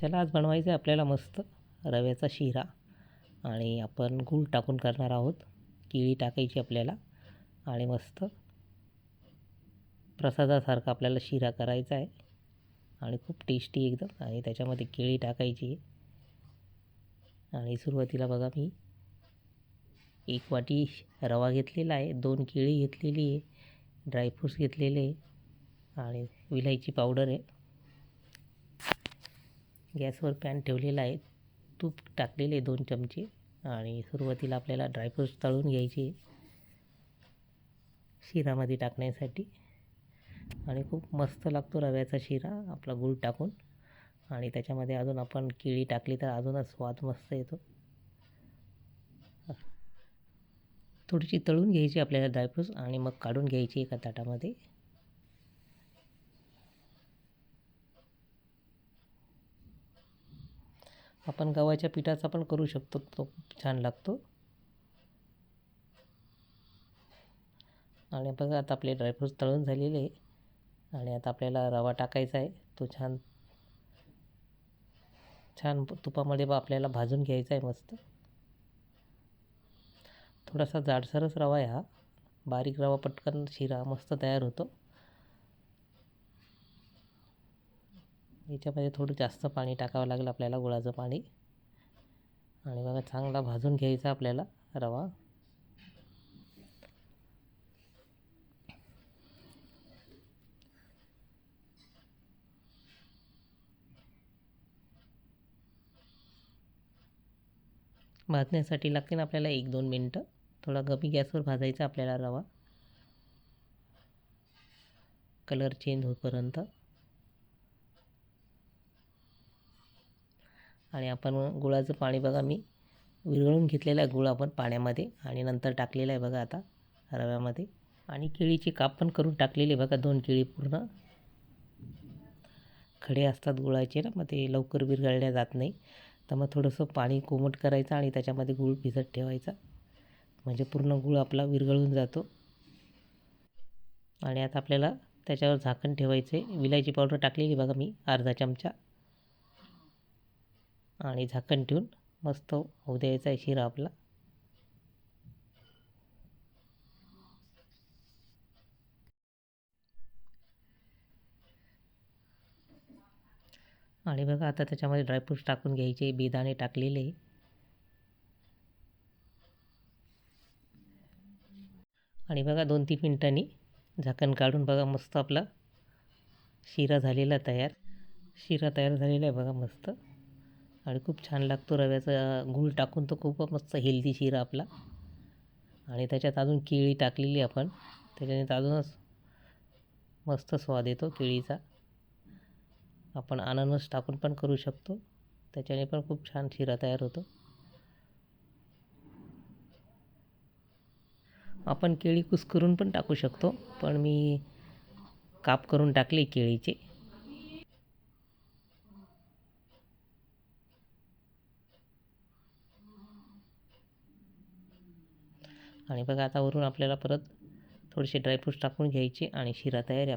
चला आज बनवायचं आहे आपल्याला मस्त रव्याचा शिरा. आणि आपण गूळ टाकून करणार आहोत. केळी टाकायची आपल्याला. आणि मस्त प्रसादासारखा आपल्याला शिरा करायचा आहे. आणि खूप टेस्टी एकदम. आणि त्याच्यामध्ये केळी टाकायची आणि सुरुवातीला बघा मी एक वाटी रवा घेतलेला आहे. दोन केळी घेतलेली आहे. ड्रायफ्रूट्स घेतलेले आहे. आणि विलायची पावडर आहे. गॅसवर पॅन ठेवलेला आहे. तूप टाकलेले दोन चमचे आणि सुरुवातीला आपल्याला ड्रायफ्रूट्स तळून घ्यायचे शिरामध्ये टाकण्यासाठी. आणि खूप मस्त लागतो रव्याचा शिरा आपला गूळ टाकून. आणि त्याच्यामध्ये अजून आपण केळी टाकली तर अजूनच स्वाद मस्त येतो. थोडीशी तळून घ्यायची आपल्याला ड्रायफ्रूट्स आणि मग काढून घ्यायची एका ताटामध्ये. आपण गव्हाच्या पिठाचा पण करू शकतो तो खूप छान लागतो. आणि बघा आता आपले ड्रायफ्रूट्स तळून झालेले आहे. आणि आता आपल्याला रवा टाकायचा आहे तो छान छान तुपामध्ये आपल्याला भाजून घ्यायचा आहे मस्त. थोडासा जाडसरच रवा आहे हा. बारीक रवा पटकन शिरा मस्त तयार होतो. याच्यामध्ये थोडं जास्त पाणी टाकावं लागेल आपल्याला गुळाचं पाणी. आणि बघा चांगला भाजून घ्यायचा आपल्याला रवा. भाजण्यासाठी लागते ना आपल्याला एक दोन मिनटं. थोडा कमी गॅसवर भाजायचा आपल्याला रवा. कलर चेंज होईपर्यंत. आणि आपण गुळाचं पाणी बघा मी विरघळून घेतलेला आहे गुळ आपण पाण्यामध्ये आणि नंतर टाकलेला आहे बघा आता रव्यामध्ये. आणि केळीची काप पण करून टाकलेली बघा दोन केळी पूर्ण. खडे असतात गुळाचे ना मग ते लवकर विरघळल्या जात नाही. तर मग थोडंसं पाणी कोमट करायचं आणि त्याच्यामध्ये गूळ भिजत ठेवायचा. म्हणजे पूर्ण गूळ आपला विरघळून जातो. आणि आता आपल्याला त्याच्यावर झाकण ठेवायचं आहे विलायची पावडर टाकलेली बघा मी अर्धा चमचा. आणि झाकण ठेवून मस्त होऊ द्यायचा आहे शिरा आपला. आणि बघा आता त्याच्यामध्ये ड्रायफ्रूट्स टाकून घ्यायचे बेदाणे टाकलेले. आणि बघा दोन तीन मिनटांनी झाकण काढून बघा मस्त आपला शिरा झालेला तयार. शिरा तयार झालेला आहे बघा मस्त. आणि खूप छान लागतो रव्याचा गूळ टाकून तो खूप मस्त हेल्दी शिरा आपला. आणि त्याच्यात अजून केळी टाकलेली आपण. त्याच्याने अजूनच मस्त स्वाद येतो केळीचा. आपण अननस टाकून पण करू शकतो. त्याच्याने पण खूप छान शिरा तयार होतो. आपण केळी कुस्करून पण टाकू शकतो. पण मी काप करून टाकले केळीचे. आणि बघा आता वरून आपल्याला परत थोडेसे ड्रायफ्रूट्स टाकून घ्यायचे आणि शिरा तयार आहे.